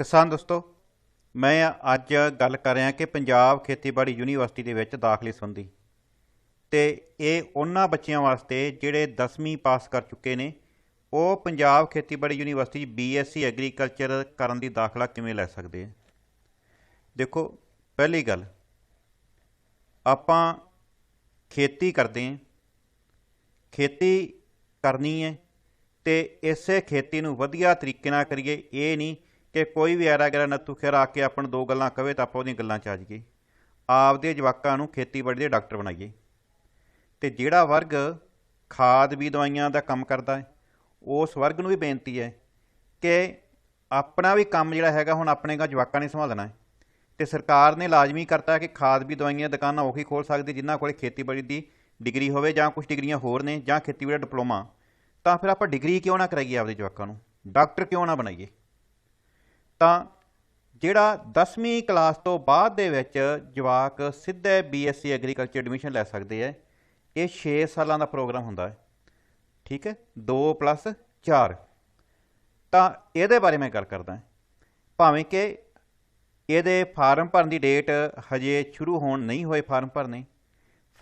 ਕਿਸਾਨ ਦੋਸਤੋ, ਮੈਂ ਅੱਜ ਗੱਲ ਕਰ ਰਿਹਾ ਕਿ ਪੰਜਾਬ ਖੇਤੀਬਾੜੀ ਯੂਨੀਵਰਸਿਟੀ ਦੇ ਵਿੱਚ ਦਾਖਲੇ ਸੰਬੰਧੀ ਤੇ ਇਹ ਉਹਨਾਂ ਬੱਚਿਆਂ ਵਾਸਤੇ ਜਿਹੜੇ 10ਵੀਂ ਪਾਸ ਕਰ ਚੁੱਕੇ ਨੇ, ਉਹ ਪੰਜਾਬ ਖੇਤੀਬਾੜੀ ਯੂਨੀਵਰਸਿਟੀ ਬੀਐਸਸੀ ਐਗਰੀਕਲਚਰ ਕਰਨ ਦੀ ਦਾਖਲਾ ਕਿਵੇਂ ਲੈ ਸਕਦੇ ਆ? ਦੇਖੋ, ਪਹਿਲੀ ਗੱਲ, ਆਪਾਂ ਖੇਤੀ ਕਰਦੇ ਹਾਂ, ਖੇਤੀ ਕਰਨੀ ਹੈ ਤੇ ਇਸੇ ਖੇਤੀ ਨੂੰ ਵਧੀਆ ਤਰੀਕੇ ਨਾਲ ਕਰੀਏ, ਇਹ ਨਹੀਂ ਕਿ ਕੋਈ ਵੀ ਐਰਾ ਗੈਰਾ ਨੱਤੂ ਖੇਰਾ ਆ ਕੇ ਆਪਾਂ ਨੂੰ ਦੋ ਗੱਲਾਂ ਕਵੇ ਤਾਂ ਆਪਾਂ ਉਹਦੀਆਂ ਗੱਲਾਂ 'ਚ ਆ ਜਾਈਏ। ਆਪਦੇ ਜਵਾਕਾਂ ਨੂੰ ਖੇਤੀਬਾੜੀ ਦੇ ਡਾਕਟਰ ਬਣਾਈਏ। ਤੇ ਜਿਹੜਾ ਵਰਗ ਖਾਦ ਵੀ ਦਵਾਈਆਂ ਦਾ ਕੰਮ ਕਰਦਾ ਹੈ, ਉਸ ਵਰਗ ਨੂੰ ਵੀ ਬੇਨਤੀ ਹੈ ਕਿ ਆਪਣਾ ਵੀ ਕੰਮ ਜਿਹੜਾ ਹੈਗਾ ਹੁਣ ਆਪਣੇ ਗਾ ਜਵਾਕਾਂ ਨੇ ਸੰਭਾਲਣਾ ਹੈ। ਤੇ ਸਰਕਾਰ ਨੇ ਲਾਜ਼ਮੀ ਕਰਤਾ ਕਿ ਖਾਦ ਵੀ ਦਵਾਈਆਂ ਦੁਕਾਨਾਂ ਉਹੀ ਖੋਲ ਸਕਦੀ ਜਿਨ੍ਹਾਂ ਕੋਲੇ ਖੇਤੀਬਾੜੀ ਦੀ ਡਿਗਰੀ ਹੋਵੇ ਜਾਂ ਕੁਝ ਡਿਗਰੀਆਂ ਹੋਰ ਨੇ ਜਾਂ ਖੇਤੀਬਾੜੀ ਦਾ ਡਿਪਲੋਮਾ, ਤਾਂ ਫਿਰ ਆਪਾਂ ਡਿਗਰੀ ਕਿਉਂ ਨਾ ਕਰਾਈਏ ਆਪਦੇ ਜਵਾਕਾਂ ਨੂੰ? ਡਾਕਟਰ ਕਿਉਂ ਨਾ ਬਣਾਈਏ? ਤਾਂ ਜਿਹੜਾ 10ਵੀਂ ਕਲਾਸ ਤੋਂ ਬਾਅਦ ਦੇ ਵਿੱਚ ਜਵਾਕ ਸਿੱਧੇ ਬੀਐਸਸੀ ਐਗਰੀਕਲਚਰ ਐਡਮਿਸ਼ਨ ਲੈ ਸਕਦੇ ਆ ਇਹ 6 ਸਾਲਾਂ ਦਾ ਪ੍ਰੋਗਰਾਮ ਹੁੰਦਾ ਹੈ ਠੀਕ ਹੈ 2 4 ਤਾਂ ਇਹਦੇ ਬਾਰੇ ਮੈਂ ਗੱਲ ਕਰਦਾ ਭਾਵੇਂ ਕਿ ਇਹਦੇ ਫਾਰਮ ਭਰਨ ਦੀ ਡੇਟ ਹਜੇ ਸ਼ੁਰੂ ਹੋਣ ਨਹੀਂ ਹੋਏ ਫਾਰਮ ਭਰਨੇ,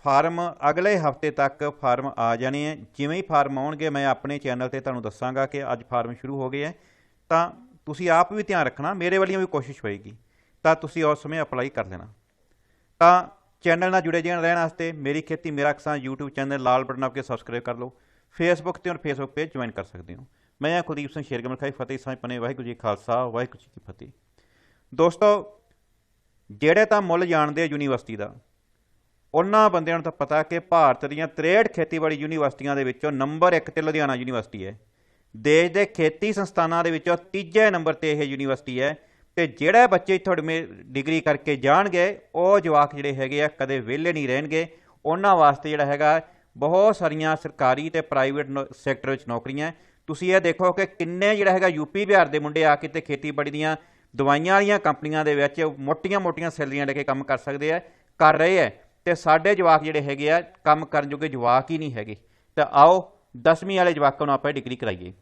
ਫਾਰਮ ਅਗਲੇ ਹਫ਼ਤੇ ਤੱਕ ਫਾਰਮ ਆ ਜਾਣੇ ਹੈ ਜਿਵੇਂ ਹੀ ਫਾਰਮ ਆਉਣਗੇ, ਮੈਂ ਆਪਣੇ ਚੈਨਲ ਤੇ ਤੁਹਾਨੂੰ ਦੱਸਾਂਗਾ ਕਿ ਅੱਜ ਫਾਰਮ ਸ਼ੁਰੂ ਹੋ ਗਏ ਹੈ ਤਾਂ ਤੁਸੀਂ ਆਪ ਵੀ ਧਿਆਨ ਰੱਖਣਾ, ਮੇਰੇ ਵੱਲੋਂ ਵੀ ਕੋਸ਼ਿਸ਼ ਹੋਏਗੀ। ਤਾਂ ਤੁਸੀਂ ਉਸ ਸਮੇਂ ਅਪਲਾਈ ਕਰ ਲੈਣਾ ਤਾਂ ਚੈਨਲ ਨਾਲ ਜੁੜੇ ਜਾਣ, ਰਹਿਣ ਵਾਸਤੇ ਮੇਰੀ ਖੇਤੀ, ਮੇਰਾ ਕਿਸਾਨ YouTube ਚੈਨਲ ਲਾਲ ਬਟਨ ਆਪਕੇ ਸਬਸਕ੍ਰਾਈਬ ਕਰ ਲਓ। ਫੇਸਬੁੱਕ ਤੇ ਔਰ ਫੇਸਬੁੱਕ ਪੇਜ ਜੁਆਇਨ ਕਰ ਸਕਦੇ ਹੋ। ਮੈਂ ਹਾਂ ਕੁਲਦੀਪ ਸਿੰਘ ਸ਼ੇਰਗਮਲ ਖਾਈ ਫਤਿਹ ਸਾਂਝ ਪਨੇ, ਵਾਹਿਗੁਰੂ ਜੀ ਖਾਲਸਾ, ਵਾਹਿਗੁਰੂ ਜੀ ਕੀ ਫਤਿਹ। ਦੋਸਤੋ, ਜਿਹੜੇ ਤਾਂ ਮੁੱਲ ਜਾਣਦੇ ਆ ਯੂਨੀਵਰਸਿਟੀ ਦਾ, ਉਹਨਾਂ ਬੰਦਿਆਂ ਨੂੰ ਤਾਂ ਪਤਾ ਕਿ ਭਾਰਤ ਦੀਆਂ 63 ਖੇਤੀਬਾੜੀ ਯੂਨੀਵਰਸਿਟੀਆਂ ਦੇ ਵਿੱਚੋਂ ਨੰਬਰ 1 ਤੇ ਲੁਧਿਆਣਾ ਯੂਨੀਵਰਸਿਟੀ ਹੈ। ਦੇਸ਼ ਦੇ ਖੇਤੀ ਸੰਸਥਾਨਾਂ ਦੇ ਵਿੱਚੋਂ ਤੀਜੇ ਨੰਬਰ ਤੇ ਇਹ ਯੂਨੀਵਰਸਿਟੀ ਹੈ ਤੇ ਜਿਹੜੇ ਬੱਚੇ ਤੁਹਾਡੇ ਡਿਗਰੀ ਕਰਕੇ ਜਾਣਗੇ, ਉਹ ਜਵਾਕ ਜਿਹੜੇ ਹੈਗੇ ਆ ਕਦੇ ਵਿਹਲੇ ਨਹੀਂ ਰਹਿਣਗੇ। ਉਹਨਾਂ ਵਾਸਤੇ ਜਿਹੜਾ ਹੈਗਾ, ਬਹੁਤ ਸਾਰੀਆਂ ਸਰਕਾਰੀ ਤੇ ਪ੍ਰਾਈਵੇਟ ਸੈਕਟਰ ਵਿੱਚ ਨੌਕਰੀਆਂ। ਤੁਸੀਂ ਇਹ ਦੇਖੋ ਕਿ ਕਿੰਨੇ ਜਿਹੜਾ ਹੈਗਾ ਯੂਪੀ ਬਿਹਾਰ ਦੇ ਮੁੰਡੇ ਆ ਕੇ ਤੇ ਖੇਤੀਬਾੜੀ ਦੀਆਂ ਦਵਾਈਆਂ ਵਾਲੀਆਂ ਕੰਪਨੀਆਂ ਦੇ ਵਿੱਚ ਮੋਟੀਆਂ-ਮੋਟੀਆਂ ਸੈਲਰੀਆਂ ਲੈ ਕੇ ਕੰਮ ਕਰ ਸਕਦੇ ਆ, ਕਰ ਰਹੇ ਆ। ਤੇ ਸਾਡੇ ਜਵਾਕ ਜਿਹੜੇ ਹੈਗੇ ਆ, ਕੰਮ ਕਰਨ ਜੋਗੇ ਜਵਾਕ ਹੀ ਨਹੀਂ ਹੈਗੇ। ਤਾਂ ਆਓ 10ਵੀਂ ਵਾਲੇ ਜਵਾਕਾਂ ਨੂੰ ਆਪਾਂ ਡਿਗਰੀ ਕਰਾਈਏ।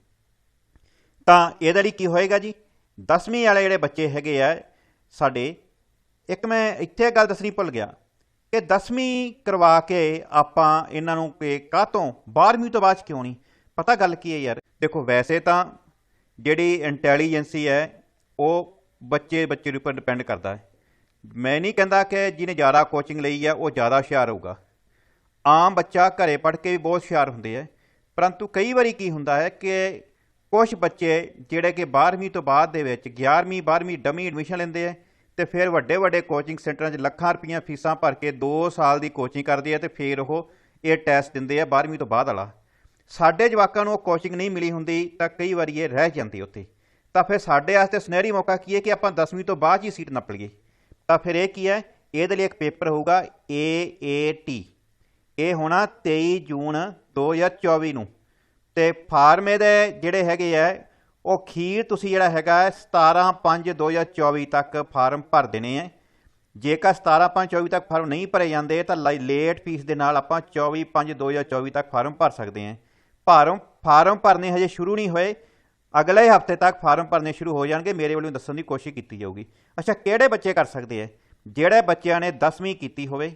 ਤਾਂ ਇਹਦੇ ਲਈ ਕੀ ਹੋਏਗਾ ਜੀ? 10ਵੀਂ ਵਾਲੇ ਜਿਹੜੇ ਬੱਚੇ ਹੈਗੇ ਆ, ਸਾਡੇ, ਇੱਕ ਮੈਂ ਇੱਥੇ ਗੱਲ ਦੱਸਣੀ ਭੁੱਲ ਗਿਆ। ਕਿ 10ਵੀਂ ਕਰਵਾ ਕੇ ਆਪਾਂ ਇਹਨਾਂ ਨੂੰ ਕਿ ਕਾਹਤੋਂ 12ਵੀਂ ਤੋਂ ਬਾਅਦ 'ਚ ਕਿਉਂ ਨਹੀਂ? ਪਤਾ ਗੱਲ ਕੀ ਹੈ ਯਾਰ? ਦੇਖੋ, ਵੈਸੇ ਤਾਂ ਜਿਹੜੀ ਇੰਟੈਲੀਜੈਂਸੀ ਹੈ, ਉਹ ਬੱਚੇ ਬੱਚੇ ਦੇ ਉੱਪਰ ਡਿਪੈਂਡ ਕਰਦਾ ਹੈ। ਮੈਂ ਨਹੀਂ ਕਹਿੰਦਾ ਕਿ ਜਿਹਨੇ ਜ਼ਿਆਦਾ ਕੋਚਿੰਗ ਲਈ ਹੈ ਉਹ ਜ਼ਿਆਦਾ ਹੁਸ਼ਿਆਰ ਹੋਊਗਾ। ਆਮ ਬੱਚਾ ਘਰੇ ਪੜ੍ਹ ਕੇ ਵੀ ਬਹੁਤ ਹੁਸ਼ਿਆਰ ਹੁੰਦੇ ਹੈ ਪਰੰਤੂ ਕਈ ਵਾਰੀ ਕੀ ਹੁੰਦਾ ਹੈ ਕਿ ਕੁਝ ਬੱਚੇ ਜਿਹੜੇ ਕਿ 12ਵੀਂ ਤੋਂ ਬਾਅਦ ਦੇ ਵਿੱਚ 11ਵੀਂ 12ਵੀਂ ਡਮੀ ਐਡਮਿਸ਼ਨ ਲੈਂਦੇ ਆ ਤੇ ਫਿਰ ਵੱਡੇ ਵੱਡੇ ਕੋਚਿੰਗ ਸੈਂਟਰਾਂ 'ਚ ਲੱਖਾਂ ਰੁਪਈਆ ਫੀਸਾਂ ਭਰ ਕੇ 2 ਸਾਲ ਦੀ ਕੋਚਿੰਗ ਕਰਦੇ ਆ ਤੇ ਫਿਰ ਉਹ ਇਹ ਟੈਸਟ ਦਿੰਦੇ ਆ 12ਵੀਂ ਤੋਂ ਬਾਅਦ ਵਾਲਾ। ਸਾਡੇ ਜਵਾਕਾਂ ਨੂੰ ਉਹ ਕੋਚਿੰਗ ਨਹੀਂ ਮਿਲੀ ਹੁੰਦੀ ਤਾਂ ਕਈ ਵਾਰੀ ਇਹ ਰਹਿ ਜਾਂਦੀ ਉੱਥੇ। ਤਾਂ ਫਿਰ ਸਾਡੇ ਵਾਸਤੇ ਸੁਨਹਿਰੀ ਮੌਕਾ ਕੀ ਹੈ ਕਿ ਆਪਾਂ 10ਵੀਂ ਤੋਂ ਬਾਅਦ ਹੀ ਸੀਟ ਨੱਪ ਲਈਏ। ਤਾਂ ਫਿਰ ਇਹ ਕੀ ਹੈ? ਇਹਦੇ ਲਈ ਇੱਕ ਪੇਪਰ ਹੋਊਗਾ AAT ਇਹ ਹੋਣਾ 23 ਜੂਨ 2024 ਨੂੰ। ਤੇ ਫਾਰਮੇ ਦੇ ਜਿਹੜੇ ਹੈਗੇ ਆ, ਉਹ ਖੀਰ ਤੁਸੀਂ ਜਿਹੜਾ ਹੈਗਾ 17 5 2024 ਤੱਕ ਫਾਰਮ ਭਰ ਦੇਣੇ ਆ। ਜੇਕਰ 17 5 24 ਤੱਕ ਫਾਰਮ ਨਹੀਂ ਭਰੇ ਜਾਂਦੇ, ਤਾਂ ਲੇਟ ਫੀਸ ਦੇ ਨਾਲ ਆਪਾਂ 24 5 2024 ਤੱਕ ਫਾਰਮ ਭਰ ਸਕਦੇ ਆ। ਫਾਰਮ ਫਾਰਮ ਭਰਨੇ ਹਜੇ ਸ਼ੁਰੂ ਨਹੀਂ ਹੋਏ। ਅਗਲੇ ਹਫ਼ਤੇ ਤੱਕ ਫਾਰਮ ਭਰਨੇ ਸ਼ੁਰੂ ਹੋ ਜਾਣਗੇ, ਮੇਰੇ ਵੱਲੋਂ ਦੱਸਣ ਦੀ ਕੋਸ਼ਿਸ਼ ਕੀਤੀ ਜਾਊਗੀ। ਅੱਛਾ, ਕਿਹੜੇ ਬੱਚੇ ਕਰ ਸਕਦੇ ਆ? ਜਿਹੜੇ ਬੱਚਿਆਂ ਨੇ 10ਵੀਂ ਕੀਤੀ ਹੋਵੇ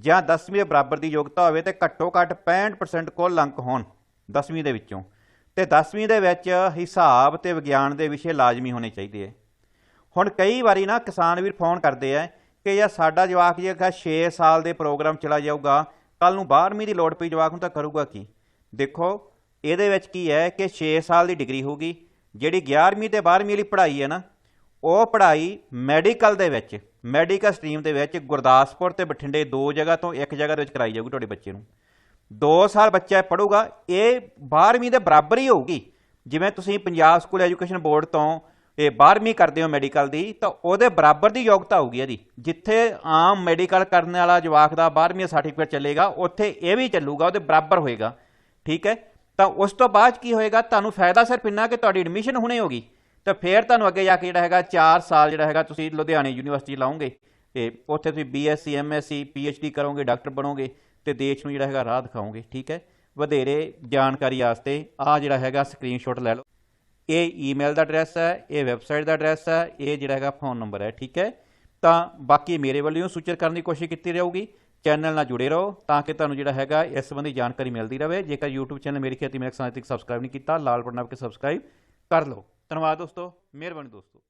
ਜਾਂ 10ਵੀਂ ਦੇ ਬਰਾਬਰ ਦੀ ਯੋਗਤਾ ਹੋਵੇ ਤੇ ਘੱਟੋ ਘੱਟ 65% ਕੋਲ ਅੰਕ ਹੋਣ 10ਵੀਂ ਦੇ ਵਿੱਚੋਂ। ਤੇ 10ਵੀਂ ਦੇ ਵਿੱਚ ਹਿਸਾਬ ਤੇ ਵਿਗਿਆਨ ਦੇ ਵਿਸ਼ੇ ਲਾਜ਼ਮੀ ਹੋਣੇ ਚਾਹੀਦੇ ਹੈ ਹੁਣ ਕਈ ਵਾਰੀ ਨਾ ਕਿਸਾਨ ਵੀਰ ਫੋਨ ਕਰਦੇ ਆ ਕਿ ਯਾਰ ਸਾਡਾ ਜਵਾਕ ਜੇਗਾ 6 ਸਾਲ ਦੇ ਪ੍ਰੋਗਰਾਮ ਚਲਾ ਜਾਊਗਾ ਕੱਲ ਨੂੰ 12ਵੀਂ ਦੀ ਲੋੜ ਪਈ ਜਵਾਕ ਨੂੰ ਤਾਂ ਕਰੂਗਾ ਕੀ? ਦੇਖੋ, ਇਹਦੇ ਵਿੱਚ ਕੀ ਹੈ ਕਿ 6 ਸਾਲ ਦੀ ਡਿਗਰੀ ਹੋਊਗੀ, ਜਿਹੜੀ 11ਵੀਂ ਤੇ 12ਵੀਂ ਵਾਲੀ ਪੜ੍ਹਾਈ ਹੈ ਨਾ, ਉਹ ਪੜ੍ਹਾਈ ਮੈਡੀਕਲ ਦੇ ਵਿੱਚ ਮੈਡੀਕਲ ਸਟਰੀਮ ਦੇ ਵਿੱਚ ਗੁਰਦਾਸਪੁਰ ਤੇ ਬਠਿੰਡੇ ਦੋ ਜਗ੍ਹਾ ਤੋਂ ਇੱਕ ਜਗ੍ਹਾ ਦੇ ਵਿੱਚ ਕਰਾਈ ਜਾਊਗੀ ਤੁਹਾਡੇ ਬੱਚੇ ਨੂੰ। 2 ਸਾਲ ਬੱਚਾ ਪੜੂਗਾ ਇਹ 12ਵੀਂ ਦੇ ਬਰਾਬਰ ਹੀ ਹੋਊਗੀ। ਜਿਵੇਂ ਤੁਸੀਂ ਪੰਜਾਬ ਸਕੂਲ ਐਜੂਕੇਸ਼ਨ ਬੋਰਡ ਤੋਂ ਇਹ 12ਵੀਂ ਕਰਦੇ ਹੋ ਮੈਡੀਕਲ ਦੀ, ਤਾਂ ਉਹਦੇ ਬਰਾਬਰ ਦੀ ਯੋਗਤਾ ਹੋਊਗੀ ਇਹਦੀ। ਜਿੱਥੇ ਆਮ ਮੈਡੀਕਲ ਕਰਨ ਵਾਲਾ ਜਵਾਕ ਦਾ 12ਵੀਂ ਸਰਟੀਫਿਕੇਟ ਚੱਲੇਗਾ, ਉੱਥੇ ਇਹ ਵੀ ਚੱਲੂਗਾ, ਉਹਦੇ ਬਰਾਬਰ ਹੋਏਗਾ। ਠੀਕ ਹੈ? ਤਾਂ ਉਸ ਤੋਂ ਬਾਅਦ ਕੀ ਹੋਏਗਾ? ਤੁਹਾਨੂੰ ਫਾਇਦਾ ਸਿਰਫ ਇੰਨਾ ਕਿ ਤੁਹਾਡੀ ਐਡਮਿਸ਼ਨ ਹੁਣੇ ਹੋਗੀ ਤਾਂ ਫਿਰ ਤੁਹਾਨੂੰ ਅੱਗੇ ਜਾ ਕੇ ਜਿਹੜਾ ਹੈਗਾ 4 ਸਾਲ ਜਿਹੜਾ ਹੈਗਾ ਤੁਸੀਂ ਲੁਧਿਆਣੇ ਯੂਨੀਵਰਸਿਟੀ ਲਾਉਂਗੇ ਤੇ ਉੱਥੇ ਤੁਸੀਂ ਬੀਐਸਸੀ ਐਮਐਸਸੀ ਪੀਐਚਡੀ ਕਰੋਗੇ, ਡਾਕਟਰ ਬਣੋਗੇ ਤੇ ਦੇਸ਼ ਨੂੰ ਜਿਹੜਾ ਹੈਗਾ ਰਾਹ ਦਿਖਾਓਗੇ, ਠੀਕ ਹੈ? ਵਧੇਰੇ ਜਾਣਕਾਰੀ ਵਾਸਤੇ ਆ ਜਿਹੜਾ ਹੈਗਾ ਸਕਰੀਨਸ਼ਾਟ ਲੈ ਲਓ। ਇਹ ਈਮੇਲ ਦਾ ਐਡਰੈਸ ਹੈ, ਇਹ ਵੈਬਸਾਈਟ ਦਾ ਐਡਰੈਸ ਹੈ, ਇਹ ਜਿਹੜਾ ਹੈਗਾ ਫੋਨ ਨੰਬਰ ਹੈ, ਠੀਕ ਹੈ? ਤਾਂ ਬਾਕੀ ਮੇਰੇ ਵੱਲੋਂ ਸੂਚਿਤ ਕਰਨ ਦੀ ਕੋਸ਼ਿਸ਼ ਕੀਤੀ ਰਹੂਗੀ। ਚੈਨਲ ਨਾਲ ਜੁੜੇ ਰਹੋ ਤਾਂ ਕਿ ਤੁਹਾਨੂੰ ਜਿਹੜਾ ਹੈਗਾ ਇਸ ਸੰਬੰਧੀ ਜਾਣਕਾਰੀ ਮਿਲਦੀ ਰਹੇ। ਜੇਕਰ YouTube ਚੈਨਲ ਮੇਰੀ ਖੇਤੀ ਮੇਰਾ ਕਿਸਾਨ ਸਬਸਕ੍ਰਾਈਬ ਨਹੀਂ ਕੀਤਾ, ਲਾਲ ਬਟਨ ਦਬਾ ਕੇ ਸਬਸਕ੍ਰਾਈਬ ਕਰ ਲਓ। ਧੰਨਵਾਦ ਦੋਸਤੋ ਮਿਹਰਬਾਨੀ ਦੋਸਤੋ।